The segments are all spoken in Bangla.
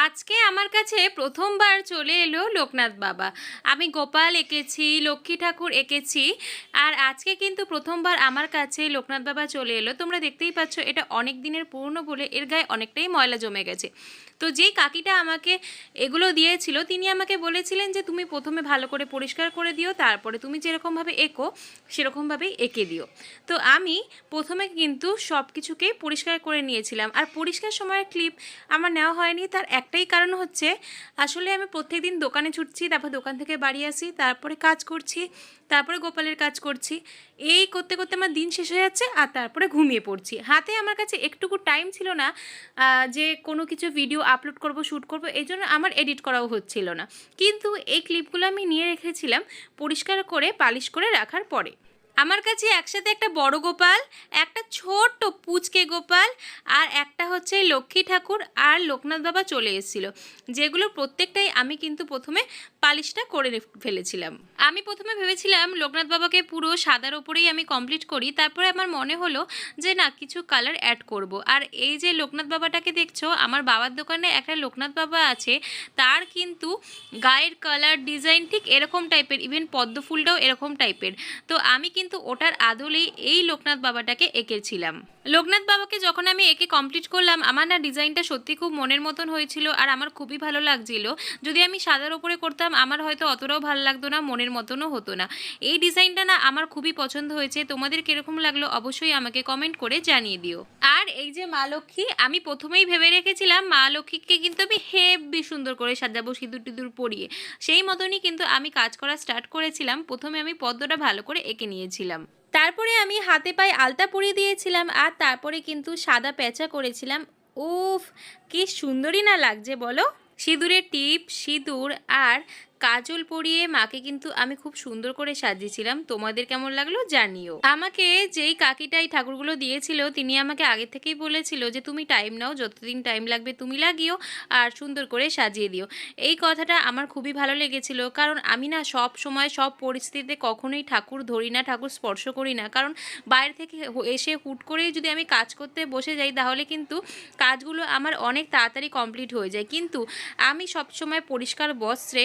আজকে আমার কাছে প্রথমবার চলে এলো লোকনাথ বাবা। আমি গোপাল এঁকেছি, লক্ষ্মী ঠাকুর এঁকেছি, আর আজকে কিন্তু প্রথমবার আমার কাছে লোকনাথ বাবা চলে এলো। তোমরা দেখতেই পাচ্ছ, এটা অনেক দিনের পুরনো বলে এর গায়ে অনেকটাই ময়লা জমে গেছে। তো যেই কাকিটা আমাকে এগুলো দিয়েছিল, তিনি আমাকে বলেছিলেন যে, তুমি প্রথমে ভালো করে পরিষ্কার করে দিও, তারপরে তুমি যেরকমভাবে এঁকো, সেরকমভাবেই এঁকে দিও। তো আমি প্রথমে কিন্তু সব কিছুকেই পরিষ্কার করে নিয়েছিলাম। আর পরিষ্কার সময়ের ক্লিপ আমার নেওয়া হয়নি, তার একটাই কারণ হচ্ছে, আসলে আমি প্রত্যেকদিন দোকানে ছুটছি, তারপর দোকান থেকে বাড়ি আসি, তারপরে কাজ করছি, তারপরে গোপালের কাজ করছি। এই করতে করতে আমার দিন শেষ হয়ে যাচ্ছে আর তারপরে ঘুমিয়ে পড়ছি। হাতে আমার কাছে একটুকু টাইম ছিল না যে কোনো কিছু ভিডিও আপলোড করব শ্যুট করব, এই জন্য আমার এডিট করাও হচ্ছিল না। কিন্তু এই ক্লিপগুলো আমি নিয়ে রেখেছিলাম পরিষ্কার করে, পালিশ করে রাখার পরে। আমার কাছে একসাথে একটা বড় গোপাল একটা ছোট্ট পুচকে গোপাল আর একটা হচ্ছে লক্ষ্মী ঠাকুর আর লোকনাথ বাবা চলে এসেছিল, যেগুলো প্রত্যেকটাই আমি কিন্তু প্রথমে পালিশটা করে ফেলেছিলাম। আমি প্রথমে ভেবেছিলাম লোকনাথ বাবাকে পুরো সাদার ওপরেই আমি কমপ্লিট করি, তারপরে আমার মনে হলো যে না, কিছু কালার অ্যাড করব। আর এই যে লোকনাথ বাবাটাকে দেখছ, আমার বাবার দোকানে একটা লোকনাথ বাবা আছে, তার কিন্তু গায়ের কালার ডিজাইন ঠিক এরকম টাইপের ইভেন পদ্ম ফুলটাও এরকম টাইপের তো আমি কিন্তু ওটার আদলেই এই লোকনাথ বাবাটাকে এঁকেছিলাম। লোকনাথ বাবাকে যখন আমি একে কমপ্লিট করলাম, আমার না ডিজাইনটা সত্যি খুব মনের মতন হয়েছিল, আর আমার খুবই ভালো লাগছিল। যদি আমি সাদার ওপরে করতাম আমার হয়তো অতটাও ভালো লাগতো না, মনের মতনও হতো না। এই ডিজাইনটা না আমার খুবই পছন্দ হয়েছে, তোমাদের কীরকম লাগল অবশ্যই আমাকে কমেন্ট করে জানিয়ে দিও। আর এই যে মা লক্ষ্মী, আমি প্রথমেই ভেবে রেখেছিলাম মা লক্ষ্মীকে কিন্তু আমি হেভি সুন্দর করে সাজাবো সিঁদুর টিঁদুর পরিয়ে। সেই মতনই কিন্তু আমি কাজ করা স্টার্ট করেছিলাম, প্রথমে আমি পদ্মটা ভালো করে এঁকে নিয়েছিলাম। তারপরে আমি হাতে পায়ে আলতা পরিয়ে দিয়েছিলাম আর তারপরে কিন্তু সাদা প্যাঁচা করেছিলাম। উফ, কি সুন্দরই না লাগছে বলো? সিঁদুরের টিপ সিঁদুর আর কাজল পরিয়ে মাকে কিন্তু আমি খুব সুন্দর করে সাজিয়েছিলাম। তোমাদের কেমন লাগল জানিও। আমাকে যেই কাকিটাই ঠাকুরগুলো দিয়েছিল, তিনি আমাকে আগে থেকেই বলেছিল যে, তুমি টাইম নাও, যতদিন টাইম লাগবে তুমি লাগিও আর সুন্দর করে সাজিয়ে দিও। এই কথাটা আমার খুবই ভালো লেগেছিল। কারণ আমি না সব সময় সব পরিস্থিতিতে কখনোই ঠাকুর ধরি না, ঠাকুর স্পর্শ করি না। কারণ বাইরে থেকে এসে হুট করেই যদি আমি কাজ করতে বসে যাই, তাহলে কিন্তু কাজগুলো আমার অনেক তাড়াতাড়ি কমপ্লিট হয়ে যায়। কিন্তু আমি সব সময় পরিষ্কার বস্ত্রে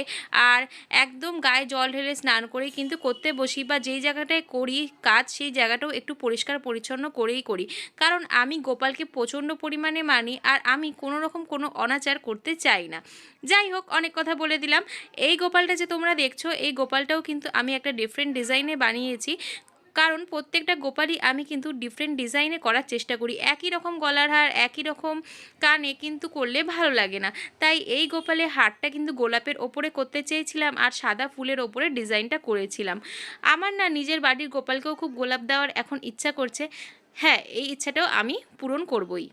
আর একদম গায়ে জল ঢেলে স্নান করে, কিন্তু করতে বসি বা যেই জায়গাটায় করি কাজ, সেই জায়গাটাও একটু পরিষ্কার পরিচ্ছন্ন করেই করি। কারণ আমি গোপালকে প্রচণ্ড পরিমাণে মানি আর আমি কোনো রকম কোনো অনাচার করতে চাই না। যাই হোক, অনেক কথা বলে দিলাম। এই গোপালটা যে তোমরা দেখছ, এই গোপালটাও কিন্তু আমি একটা ডিফারেন্ট ডিজাইনে বানিয়েছি। কারণ প্রত্যেকটা গোপালই আমি কিন্তু ডিফারেন্ট ডিজাইনে করার চেষ্টা করি। একই রকম গলার হার, একই রকম কানে কিন্তু করলে ভালো লাগে না। তাই এই গোপালে হারটা কিন্তু গোলাপের ওপরে করতে চেয়েছিলাম আর সাদা ফুলের ওপরে ডিজাইনটা করেছিলাম। আমার না নিজের বাড়ির গোপালকেও খুব গোলাপ দেওয়ার এখন ইচ্ছা করছে। হ্যাঁ এই ইচ্ছাটাও আমি পূরণ করবই।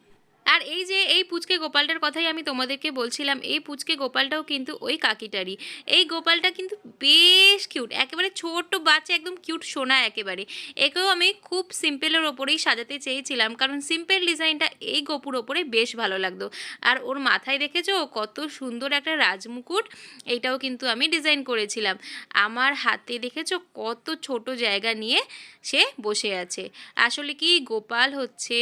আর এই যে এই পুচকে গোপালটার কথাই আমি তোমাদেরকে বলছিলাম, এই পুচকে গোপালটাও কিন্তু ওই কাকিটারই। এই গোপালটা কিন্তু বেশ কিউট একেবারে ছোট্ট বাচ্চা, একদম কিউট সোনা একেবারে। একেও আমি খুব সিম্পলের ওপরেই সাজাতে চেয়েছিলাম, কারণ সিম্পল ডিজাইনটা এই গোপুর ওপরে বেশ ভালো লাগতো। আর ওর মাথায় দেখেছ? কত সুন্দর একটা রাজমুকুট এইটাও কিন্তু আমি ডিজাইন করেছিলাম। আমার হাতে দেখেছ? কত ছোট জায়গা নিয়ে সে বসে আছে। আসলে কি গোপাল হচ্ছে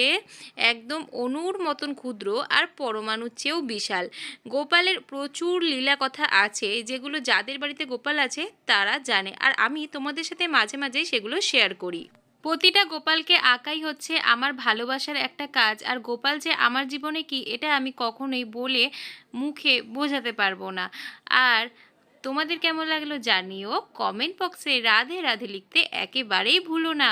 একদম অনুর মতন ক্ষুদ্র আর পরমাণুর চেয়েও বিশাল। গোপালের প্রচুর লীলা কথা আছে, যেগুলো যাদের বাড়িতে গোপাল আছে তারা জানে। আর আমি তোমাদের সাথে মাঝে মাঝেই সেগুলো শেয়ার করি। প্রতিটা গোপালকে আঁকাই হচ্ছে আমার ভালোবাসার একটা কাজ। আর গোপাল যে আমার জীবনে কি, এটা আমি কখনোই বলে মুখে বোঝাতে পারব না। আর তোমাদের কেমন লাগল জানিও কমেন্ট বক্সে। রাধে রাধে লিখতে একেবারেই ভুলো না।